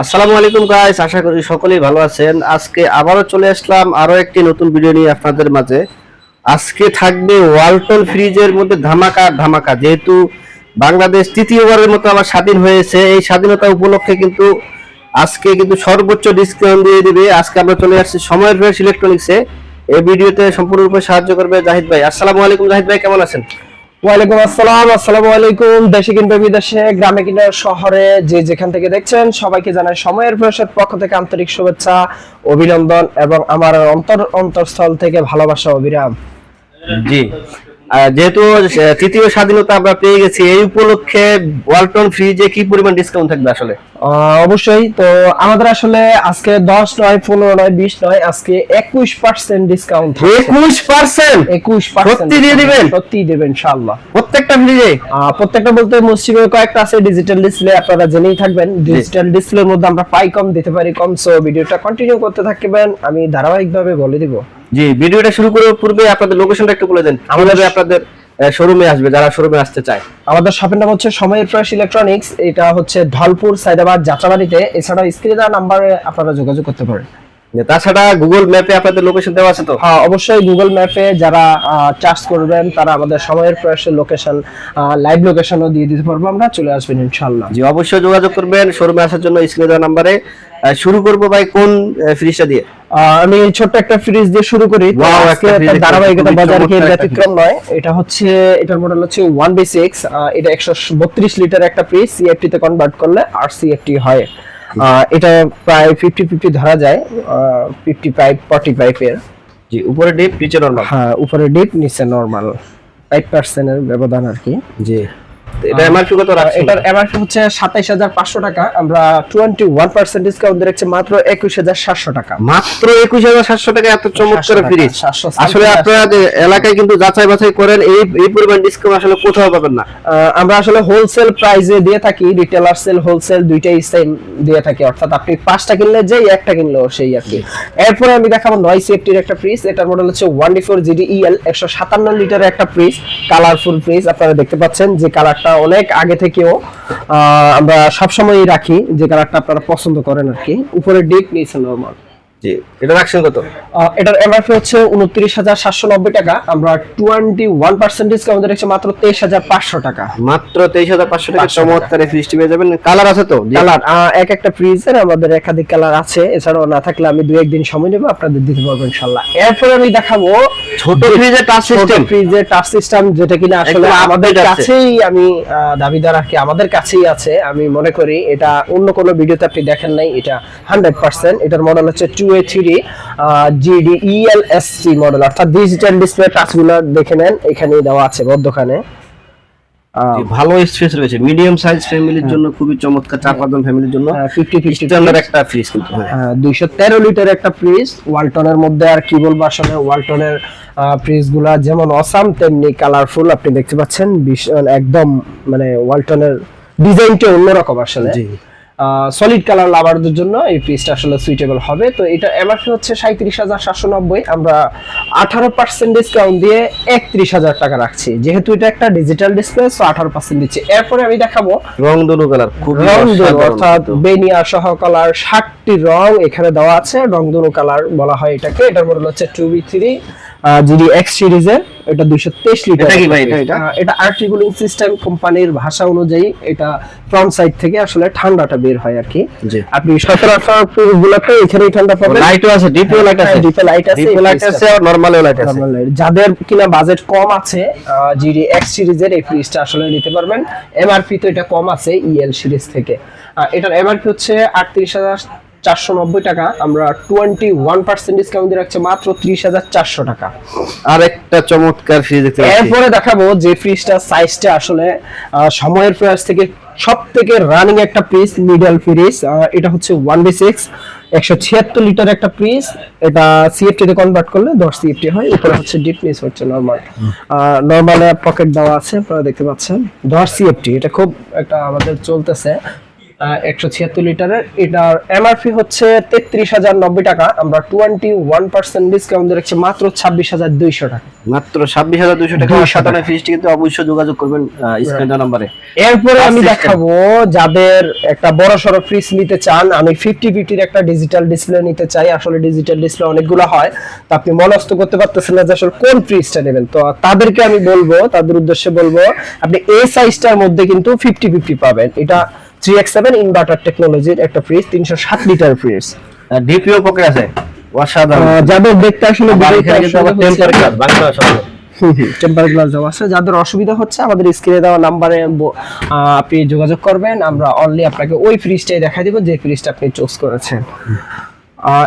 আসসালামু আলাইকুম গাইস আশা করি সকলেই ভালো আছেন। আজকে আবারও চলে আসলাম আরও একটি নতুন ভিডিও নিয়ে আপনাদের মাঝে। আজকে থাকবে ওয়ালটন ফ্রিজের মধ্যে ধামাকা ধামাকা। যেহেতু বাংলাদেশ তৃতীয়বারের মতো আবার স্বাধীন হয়েছে, এই স্বাধীনতা উপলক্ষে কিন্তু আজকে কিন্তু সর্বোচ্চ ডিসকাউন্ট দিয়ে দিবে। আজকে আমরা চলে আসছি সময়ের ফ্রেশ ইলেকট্রনিক্সে এই ভিডিওতে সম্পূর্ণরূপে সাহায্য করবে জাহিদ ভাই। আসসালামু আলাইকুম জাহিদ ভাই, কেমন আছেন? ওয়ালাইকুম আসসালাম, আসসালামু আলাইকুম। দেশে কিংবা বিদেশে, গ্রামে কিংবা শহরে, যে যেখান থেকে দেখছেন, সবাইকে জানাই সময়ের প্রয়াসের পক্ষ থেকে আন্তরিক শুভেচ্ছা, অভিনন্দন এবং আমার অন্তর অন্তরস্থল থেকে ভালোবাসা, অবিরাম। জি। যেহেতু তৃতীয় স্বাধীনতা আমরা পেয়ে গেছি এই উপলক্ষে ওয়ালটন ফ্রিজে কি পরিমাণ ডিসকাউন্ট থাকবে আসলে? অবশ্যই। তো আমাদের আসলে আজকে দশ নয় পনেরো নয় বিশ নয় আজকে একুশ পার্সেন্ট ডিসকাউন্ট একুশ পার্সেন্ট একুশ সত্যি দিয়ে দিবেন? সত্যি দেবেন ইনশাআল্লাহ। প্রত্যেকটা ফ্রিজে প্রত্যেকটা বলতে মুসলিমের কয়েকটা আছে ডিজিটাল ডিসপ্লে আপনারা জেনেই থাকবেন। ডিজিটাল ডিসপ্লের মধ্যে আমরা পাই কম দিতে পারি কম সো ভিডিওটা কন্টিনিউ করতে থাকবেন। আমি ধারাবাহিকভাবে বলে দিব। জি ভিডিওটা শুরু করার পূর্বে আপনাদের লোকেশনটা একটু বলে দেন। আমাদের আপনাদের শোরুমে আসবে যারা শোরুমে আসতে চায়? আমাদের শপের নাম হচ্ছে সময়ের প্রয়াস ইলেকট্রনিক্স এটা হচ্ছে ধলপুর সাইদাবাদ যাত্রাবাড়িতে। এছাড়া স্ক্রিনে দেওয়া নাম্বারে আপনারা যোগাযোগ করতে পারেন। তাছাড়া গুগল ম্যাপে আপনাদের লোকেশন দেওয়া আছে তো? হ্যাঁ অবশ্যই গুগল ম্যাপে যারা চার্জ করবেন তারা আমাদের সময়ের প্রয়াসের লোকেশন লাইভ লোকেশনও দিয়ে দিতে পারব। আমরা চলে আসবেন ইনশাআল্লাহ। জি অবশ্যই যোগাযোগ করবেন শোরুমে আসার জন্য স্ক্রিনে দেওয়া নাম্বারে শুরু করব ভাই কোন ফ্রিজটা দিয়ে? আমি ছোট্ট একটা ফ্রিজ দিয়ে শুরু করি। ধারাবাহিকতা বাজার ব্যতিক্রম নয়। এটা হচ্ছে এটার মডেল হচ্ছে ওয়ান বি সিক্স এটা একশো বত্রিশ লিটার একটা ফ্রিজ সিএফটি তে কনভার্ট করলে আর সিএফটি হয়। এটা প্রায় ফিফটি ফিফটি ধরা যায় ফিফটি ফাইভ ফর্টি ফাইভ এর। জি উপরে ডিপ নিচে নর্মাল হ্যাঁ উপরে ডিপ নিচে নর্মাল ফাইভ পার্সেন্টের ব্যবধান আর কি। জি। এটা এমআরপি কত রাখছেন? এটার এমআরপি হচ্ছে সাতাইশ হাজার পাঁচশো টাকা। আমরা টোয়েন্টি ওয়ান পার্সেন্ট ডিসকাউন্ট দিচ্ছি মাত্র একুশ হাজার সাতশো টাকা। মাত্র একুশ হাজার সাতশো টাকা এত চমৎকার ফ্রিজ আসলে আপনারা এলাকায় কিন্তু যাচাই বাছাই করেন এই এই পরিমাণ ডিসকাউন্ট আসলে কোথাও পাবেন না। আমরা আসলে হোলসেল প্রাইসে দিয়ে থাকি রিটেলার সেল হোলসেল দুইটাই সেম দিয়ে থাকি। অর্থাৎ আপনি পাঁচটা কিনলে যেই একটা কিনলেও সেই আর কি। এরপরে আমি দেখাবো নয় সেফটির একটা ফ্রিজ এটার মডেল হচ্ছে one D four GD EL একশো সাতান্ন লিটারের একটা ফ্রিজ কালারফুল ফ্রিজ আপনারা দেখতে পাচ্ছেন যে কালারটা অনেক আগে থেকেও আমরা সবসময়ই রাখি যে কালারটা আপনারা পছন্দ করেন আর কি। উপরে ডিপ নিচে নর্মাল জি এটা রাখছেন কত? এটার এমআরপি হচ্ছে উনত্রিশ হাজার সাতশো নব্বই টাকা। আমরা টোয়েন্টি ওয়ান পার্সেন্ট ডিসকাউন্ট রেখেছি মাত্র তেইশ হাজার পাঁচশো টাকা। মাত্র তেইশ হাজার পাঁচশো টাকা চমৎকার ফ্রিজটি পেয়ে যাবেন। কালার আছে তো? কালার এক একটা ফ্রিজের আমাদের একাধিক কালার আছে। এছাড়াও না থাকলে আমি দুই একদিন সময় নেব আপনাদের দিতে পারব ইনশাল্লাহ এরপর আমি দেখাবো ছোট ফ্রিজে টাচ সিস্টেম ফ্রিজের টাচ সিস্টেম যেটা কিনা আসলে আমাদের কাছেই আমি দাবিদার আর কি আমাদের কাছেই আছে। আমি মনে করি এটা অন্য কোনো ভিডিওতে আপনি দেখেন নাই এটা হান্ড্রেড পার্সেন্ট এটার মডেল হচ্ছে two A three GD model অর্থাৎ ডিজিটাল ডিসপ্লে টাচগুলো দেখে নেন এখানেই দেওয়া আছে মধ্যখানে ভালো স্পেস রয়েছে। মিডিয়াম সাইজ ফ্যামিলির জন্য খুবই চমৎকার চার পাঁচজন ফ্যামিলির জন্য হ্যাঁ, 50-50 স্ট্যান্ডার্ড একটা ফ্রিজ কিন্তু হ্যাঁ। দুইশো তেরো লিটার একটা ফ্রিজ ওয়ালটনের মধ্যে আর কি বলব আসলে ওয়ালটনের ফ্রিজগুলা যেমন অসাম তেমনি কালারফুল আপনি দেখতে পাচ্ছেন ভীষণ একদম মানে ওয়ালটনের ডিজাইনটা অন্যরকম আসলে। জি। সলিড কালার লাভারদের জন্য এই ফ্রিজটা আসলে সুইটেবল হবে। তো এটা এমআরপি হচ্ছে সাঁত্রিশ হাজার সাতশো নব্বই। আমরা আঠারো পার্সেন্ট ডিসকাউন্ট দিয়ে একত্রিশ হাজার টাকা রাখছি। যেহেতু এটা একটা ডিজিটাল ডিসপ্লে সো আঠারো পার্সেন্ট দিচ্ছি। এরপরে আমি দেখাবো রং দুনো কালার রং দুনো অর্থাৎ বেনিয়া সহ কালার ষাটটি রং এখানে দেওয়া আছে। রং দুনো কালার বলা হয় এটাকে। এটার মডেল হচ্ছে two B three GD X সিরিজের এটা লিটার এটা কি ভাই, এটা- এটা? এটা সিস্টেম কোম্পানির ভাষা অনুযায়ী এটা ফ্রন্ট সাইড থেকে আসলে ঠান্ডাটা বের হয় আর কি। আপনি সচরাচর গুলোতে এখানেই ঠান্ডা পাবেন। লাইটও আছে ডিপিও লাইট আছে। হ্যাঁ, ডিপে লাইট আছে লাইট আছে আর নরমালও লাইট আছে। যাদের কিনা বাজেট কম আছে জিডি এক্স সিরিজের এই ফ্রিজটা আসলে নিতে পারবেন। এমআরপি তো এটা কম আছে ইএল সিরিজ থেকে। এটার এমআরপি হচ্ছে আটত্রিশ হাজার চারশো নব্বই টাকা আমরা টোয়েন্টি ওয়ান পার্সেন্ট ডিসকাউন্ট দিয়ে রাখছি মাত্র ত্রিশ হাজার চারশো টাকা। আর একটা চমৎকার ফ্রিজ দেখতে এরপরে দেখাবো যে ফ্রিজটা সাইজটা আসলে সময়ের প্রয়াস থেকে সব থেকে রানিং একটা ফ্রিজ মিডল ফ্রিজ এটা হচ্ছে ওয়ান বি সিক্স একশো ছিয়াত্তর লিটার একটা ফ্রিজ এটা সিএফটি তে কনভার্ট করলে দশ সিএফটি হয় উপরে হচ্ছে ডিপনেস হচ্ছে নর্মাল নর্মালে পকেট দেওয়া আছে আপনারা দেখতে পাচ্ছেন দশ সিএফটি এটা খুব একটা আমাদের চলতেছে। একশো ছিয়াত্তর লিটারের। এটার এমআরপি হচ্ছে তেত্রিশ হাজার নব্বই টাকা। আমরা টোয়েন্টি ওয়ান পার্সেন্ট ডিসকাউন্ট দিয়ে রাখছি মাত্র ছাব্বিশ হাজার দুইশো টাকা। মাত্র ছাব্বিশ হাজার দুইশো টাকা। 200 সাতান্ন ফিজটি কিন্তু অবশ্যই যোগাযোগ করবেন স্ক্রিন নাম্বারে। এরপরে আমি দেখাবো যাদের একটা বড় সড়ো ফ্রিজ নিতে চান আমি ফিফটি ফিফটির একটা ডিজিটাল ডিসপ্লে নিতে চাই। আসলে ডিজিটাল ডিসপ্লে অনেকগুলো হয়। তো আপনি মনস্থ করতে পারতেছেন না যে আসলে কোন ফ্রিজটা নেবেন। তো তাদেরকে আমি বলব তাদের উদ্দেশ্যে বলব আপনি এই সাইজটার মধ্যে কিন্তু ফিফটি ফিফটি পাবেন। এটা থ্রি এক্স সেভেন ইনভার্টার টেকনোলজির একটা ফ্রিজ তিনশো সাত লিটার ফ্রিজ ডিপিও পকেট আছে। অসাধারণ। যাদের দেখতে আসলে টেম্পার গ্লাস বাংলা শব্দ টেম্পার গ্লাস দেওয়া আছে। যাদের অসুবিধা হচ্ছে আমাদের স্ক্রিনে দেওয়া নাম্বারে আপনি যোগাযোগ করবেন। আমরা অনলি আপনাকে ওই ফ্রিজটাই দেখাই দিব যে ফ্রিজটা আপনি চুজ করেছেন।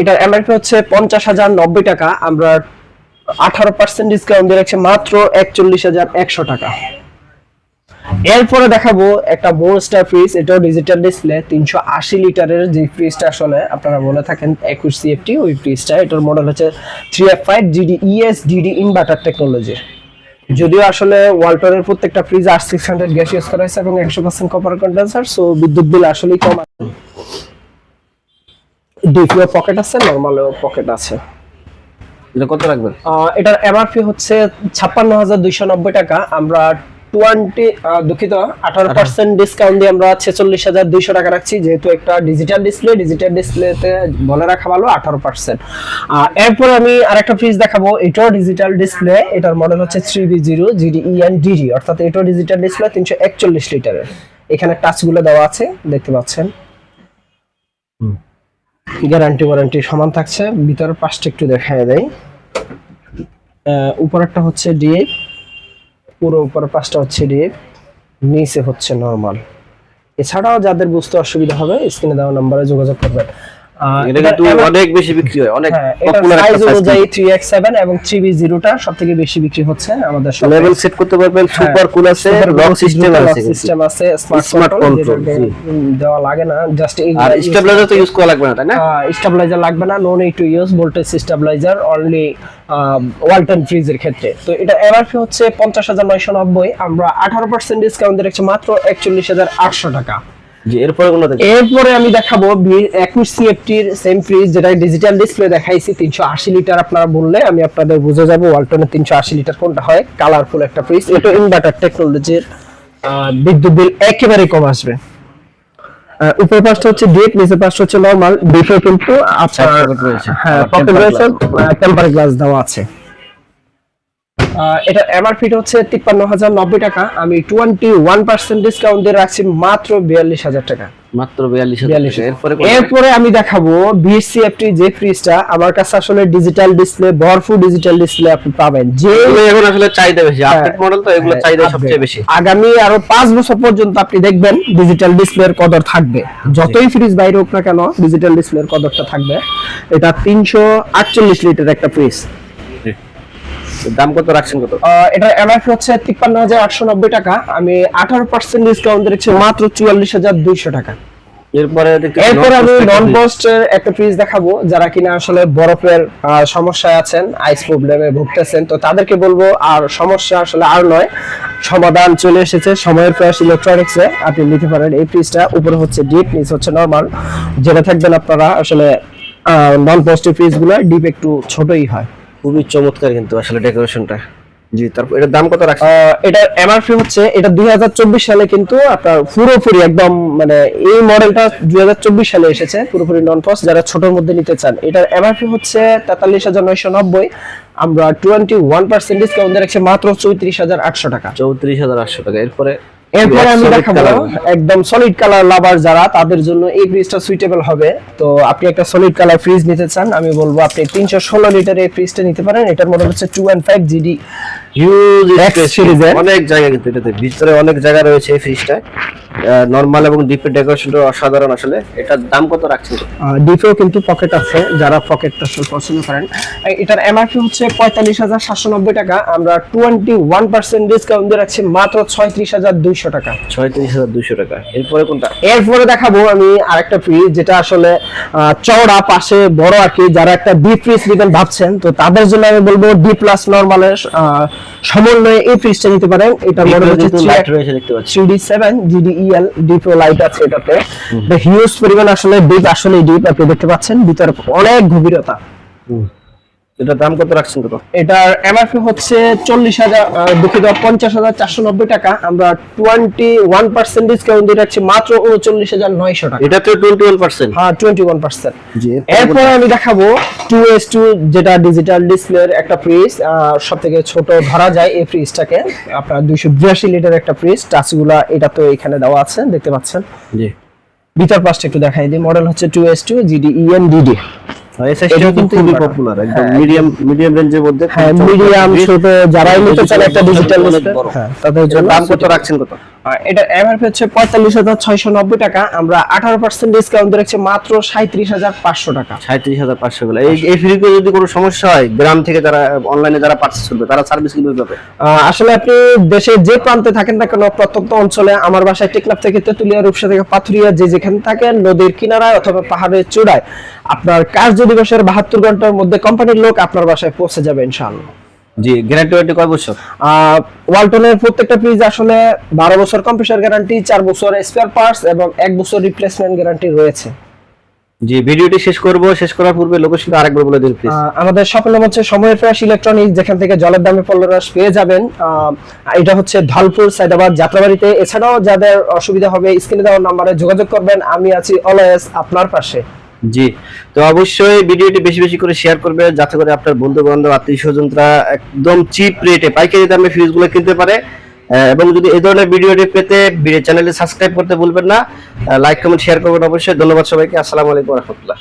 এটার এমআরপি হচ্ছে পঞ্চাশ হাজার নব্বই টাকা। আমরা আঠারো পার্সেন্ট ডিসকাউন্ট দিয়ে রাখছি মাত্র একচল্লিশ হাজার একশো টাকা। এরপরে দেখাবো একটা মোস্টার ফ্রিজ এটাও ডিজিটাল ডিসপ্লে তিনশো আশি লিটারের যে ফ্রিজটা আসলে আপনারা বলে থাকেন একুশ সিএফটি ওই ফ্রিজটা এটার মডেল হচ্ছে three F five GD ES DD inverter technology যদিও আসলে ওয়ালটনের প্রত্যেকটা fridge R six hundred gas use করা হয়েছে এবং একশো পার্সেন্ট কপার কন্ডেন্সার সো বিদ্যুৎ বিল আসলেই কম আছে। ডিপিও পকেট আছে নর্মালও পকেট আছে। এটা কত রাখবেন? এটার এমআরপি হচ্ছে ছাপ্পান্ন হাজার দুইশো নব্বই টাকা আমরা টোয়েন্টি দুঃখিত আঠারো পার্সেন্ট ডিসকাউন্ট দিয়ে আমরা ছেচল্লিশ হাজার দুইশো টাকা রাখছি যেহেতু একটা ডিজিটাল ডিসপ্লে ডিজিটাল ডিসপ্লেতে বলে রাখা ভালো আঠারো পার্সেন্ট এরপর আমি আরেকটা ফ্রিজ দেখাবো এটাও ডিজিটাল ডিসপ্লে এটার মডেল হচ্ছে three B zero GD DD অর্থাৎ এটাও ডিজিটাল ডিসপ্লে তিনশো একচল্লিশ লিটারের। এখানে টাচগুলো দেওয়া আছে দেখতে পাচ্ছেন। গ্যারান্টি ওয়ারেন্টি সমান থাকছে ভিতরের পাশটা একটু দেখায় দেয় উপরেরটা হচ্ছে ডিএফ পুরো উপরের পাশটা হচ্ছে ডিএফ নিচে হচ্ছে নর্মাল এছাড়াও যাদের বুঝতে অসুবিধা হবে স্ক্রিনে দেওয়া নাম্বারে যোগাযোগ করবেন। এটা এটার কিন্তু MRP অনেক বেশি বিক্রি হয় অনেক পপুলার সাইজ অনুযায়ী 3x7 এবং 3b0 টা সবথেকে বেশি বিক্রি হচ্ছে আমাদের শপে লেভেল সেট করতে পারবেন সুপার কুল আছে লক সিস্টেম আছে সিস্টেম আছে স্মার্ট কন্ট্রোল দেওয়া লাগে না জাস্ট আর স্টেবিলাইজার তো ইউজ করা লাগবে না তাই না? স্টেবিলাইজার লাগবে না no need to use voltage stabiliser only Walton ফ্রিজের ক্ষেত্রে। তো এটা এমআরপি হচ্ছে পঞ্চাশ হাজার নয়শো নব্বই আমরা আঠারো পার্সেন্ট ডিসকাউন্ট দিয়ে রাখছি মাত্র একচল্লিশ হাজার আটশো টাকা। জি এরপরে কোনটা এরপরে আমি দেখাবো একুশ সিএফটির সেম ফ্রিজ যেটা ডিজিটাল ডিসপ্লে দেখাইছি তিনশো আশি লিটার আপনারা বললে আমি আপনাদের বুঝে যাব ওয়ালটনের তিনশো আশি লিটার কোনটা হয়। কালারফুল একটা ফ্রিজ এটা ইনভার্টার টেকনোলজির বিদ্যুৎ বিল একেবারে কম আসবে। আহ, উপর পাশটা হচ্ছে ডিপ নিচের পাশটা হচ্ছে নরমাল ডিপে কিন্তু রয়েছে। হ্যাঁ পকেট রয়েছে টেম্পার গ্লাস দেওয়া আছে। এটা এমআরপি হচ্ছে তিপ্পান্ন হাজার নব্বই টাকা। আমি টোয়েন্টি ওয়ান পার্সেন্ট ডিসকাউন্ট দিয়ে রাখছি মাত্র বিয়াল্লিশ হাজার টাকা। মাত্র বিয়াল্লিশ এরপরে আমি দেখাবো বিএসসিএফটি যে ফ্রিজটা আমার কাছে আসলে ডিজিটাল ডিসপ্লে ভরপুর ডিজিটাল ডিসপ্লে আপনি পাবেন। যে এখন আসলে চাহিদা বেশি। হ্যাঁ, আপডেট মডেল তো এগুলো হ্যাঁ, চাহিদা সবচেয়ে বেশি। আগামী আরও পাঁচ বছর পর্যন্ত আপনি দেখবেন ডিজিটাল ডিসপ্লের কদর থাকবে। যতই ফ্রিজ বাইরে হোক না কেন ডিজিটাল ডিসপ্লের কদরটা থাকবে। এটা তিনশো আটচল্লিশ লিটার একটা ফ্রিজ দাম কত রাখছেন কত? এটা এমআরপি হচ্ছে তিপ্পান্ন হাজার আটশো নব্বই টাকা। আমি আঠারো পার্সেন্ট ডিসকাউন্ট দিচ্ছি মাত্র চুয়াল্লিশ হাজার দুইশো টাকা। এরপরে এরপর আমি নন পোস্টের একটা ফ্রিজ দেখাবো। যারা কিনা আসলে বরফের সমস্যায় আছেন আইস প্রবলেমে ভুগতেছেন তো তাদেরকে বলব আর সমস্যা আসলে আর নয় সমাধান চলে এসেছে। সময়ের প্রয়াস ইলেকট্রনিক্সে আপনি নিতে পারেন। এই ফ্রিজটা উপরে হচ্ছে ডিপ নিচে হচ্ছে নর্মাল যেটা থাকবেন আপনারা আসলে নন পোস্টের ফ্রিজগুলো ডিপ একটু ছোটই হয়। খুবই চমৎকার কিন্তু আসলে ডেকোরেশনটা। জি তারপর এটার দাম কত রাখছেন? এটা এমআরপি হচ্ছে এটা দুই হাজার চব্বিশ সালে কিন্তু আপনার পুরোপুরি একদম মানে এই মডেলটা দুই হাজার চব্বিশ সালে এসেছে পুরোপুরি নন পস যারা ছোটর মধ্যে নিতে চান। এটার এমআরপি হচ্ছে তেতাল্লিশ হাজার নয়শো নব্বই আমরা টোয়েন্টি ওয়ান পার্সেন্ট ডিসকাউন্ট দিয়ে রাখছি মাত্র চৌত্রিশ হাজার আটশো টাকা। চৌত্রিশ হাজার আটশো টাকা এরপরে? এরপরে আমি দেখাবো একদম সলিড কালার লাভার যারা তাদের জন্য এই ফ্রিজটা সুইটেবল হবে। তো আপনি একটা সলিড কালার ফ্রিজ নিতে চান আমি বলব আপনি তিনশো ষোলো লিটার এই ফ্রিজটা নিতে পারেন। এটার মডেল হচ্ছে two and five GD huge X অনেক জায়গা কিন্তু এটাতে। ভিতরে অনেক জায়গা রয়েছে এই ফ্রিজটা নরমাল এবং ডিপের ডেকোরেশনটা অসাধারণ আসলে। এটার দাম কত রাখছেন? ডিপেও কিন্তু পকেট আছে যারা পকেটটা আসলে পছন্দ করেন। এটার এমআরপি হচ্ছে পঁয়তাল্লিশ হাজার সাতশো নব্বই টাকা। আমরা টোয়েন্টি ওয়ান পার্সেন্ট ডিসকাউন্ট দিয়ে রাখছি মাত্র ছয়ত্রিশ হাজার দুইশো দুইশো টাকা। ছয়ত্রিশ হাজার দুশো টাকা। এরপরে কোনটা? এরপরে দেখাবো আমি আরেকটা ফ্রিজ যেটা আসলে চওড়া পাশে বড় আর কি। যারা একটা ডিপ ফ্রিজ নিবেন ভাবছেন তো তাদের জন্য আমি বলব ডি প্লাস নর্মালের সমন্বয়ে এই ফ্রিজটা নিতে পারেন। এটা মডেল হচ্ছে লাইট রয়েছে দেখতে পাচ্ছি। Three D seven GDEL light আছে এটাতে। হিউজ পরিমাণ আসলে ডিপ আসলে ডিপ আপনি দেখতে পাচ্ছেন। ভিতরে অনেক গভীরতা। এটার দাম কত রাখছেন কত এটার এমআরপি হচ্ছে চল্লিশ হাজার দুঃখিত পঞ্চাশ হাজার চারশো নব্বই টাকা। আমরা টোয়েন্টি ওয়ান পার্সেন্ট ডিসকাউন্ট দিয়ে রাখছি মাত্র উনচল্লিশ হাজার নয়শো টাকা। এটা তো টোয়েন্টি ওয়ান পার্সেন্ট হ্যাঁ টোয়েন্টি ওয়ান পার্সেন্ট জি এরপর আমি দেখাবো টু এস টু যেটা ডিজিটাল ডিসপ্লের একটা ফ্রিজ সব থেকে ছোট ধরা যায় এই ফ্রিজটাকে আপনার দুইশো বিরাশি লিটার একটা ফ্রিজ টাচগুলা এটা তো এখানে দেওয়া আছে দেখতে পাচ্ছেন। জি। ভিতর পাশটা একটু দেখাই দিই। মডেল হচ্ছে two S two GD EN DD এটা কিন্তু খুবই পপুলার একদম। মিডিয়াম মিডিয়াম রেঞ্জের মধ্যে হ্যাঁ মিডিয়াম। ছোট যারাই নিতে একটা ডিজিটাল হ্যাঁ তাদের জন্য দাম কত রাখছেন কত এটা এমআরপি হচ্ছে পঁয়তাল্লিশ হাজার ছয়শো নব্বই টাকা। আমরা আঠারো পার্সেন্ট ডিসকাউন্ট রাখছি মাত্র সাঁত্রিশ হাজার পাঁচশো টাকা। সাঁত্রিশ হাজার পাঁচশো গুলো এই এই ফ্রিজে যদি কোনো সমস্যা হয় গ্রাম থেকে যারা অনলাইনে যারা পার্চেস করবে তারা সার্ভিস কীভাবে পাবে? আসলে আপনি দেশের যে প্রান্তে থাকেন না কেন প্রত্যন্ত অঞ্চলে আমার বাসায় টেকনাফ থেকে তেতুলিয়া রূপসা থেকে পাথুরিয়া যে যেখানে থাকেন নদীর কিনারায় অথবা পাহাড়ের চূড়ায় আপনার কার্য দিবসের বাহাত্তর ঘণ্টার মধ্যে কোম্পানির লোক আপনার বাসায় পৌঁছে যাবে ইনশাআল্লাহ। জি গ্যারান্টি ওয়ারেন্টি কয় বছর ওয়ালটনের প্রত্যেকটা ফ্রিজ আসলে বারো বছর কম্পিউটার গ্যারান্টি চার বছর স্পেয়ার পার্টস এবং এক বছর রিপ্লেসমেন্ট গ্যারান্টি রয়েছে। জি ভিডিওটি শেষ করব শেষ করার পূর্বে লোকেশন আরেকবার বলে দিন প্লিজ আমাদের শপের নাম হচ্ছে সময়ের ফ্রেশ ইলেকট্রনিক্স যেখান থেকে জলের দামে পড়ল রস পেয়ে যাবেন। এটা হচ্ছে ঢালপুর সাইদাবাদ যাত্রাবাড়িতে। এছাড়াও যাদের অসুবিধা হবে স্ক্রিনে দেওয়ার নাম্বারে যোগাযোগ করবেন। আমি আছি অলওয়েজ আপনার পাশে। জি। তো অবশ্যই ভিডিওটি বেশি বেশি করে শেয়ার করবে, যাতে করে আপনার বন্ধু বান্ধব আত্মীয় স্বজনরা একদম চিপ রেটে পাইকারি দামে ফিউজগুলো কিনতে পারে। এবং যদি এই ধরনের ভিডিওটি পেতে চ্যানেলটি সাবস্ক্রাইব করতে ভুলবেন না লাইক কমেন্ট শেয়ার করবেন অবশ্যই। ধন্যবাদ সবাইকে। আসসালামু আলাইকুম রহমতুল্লাহ।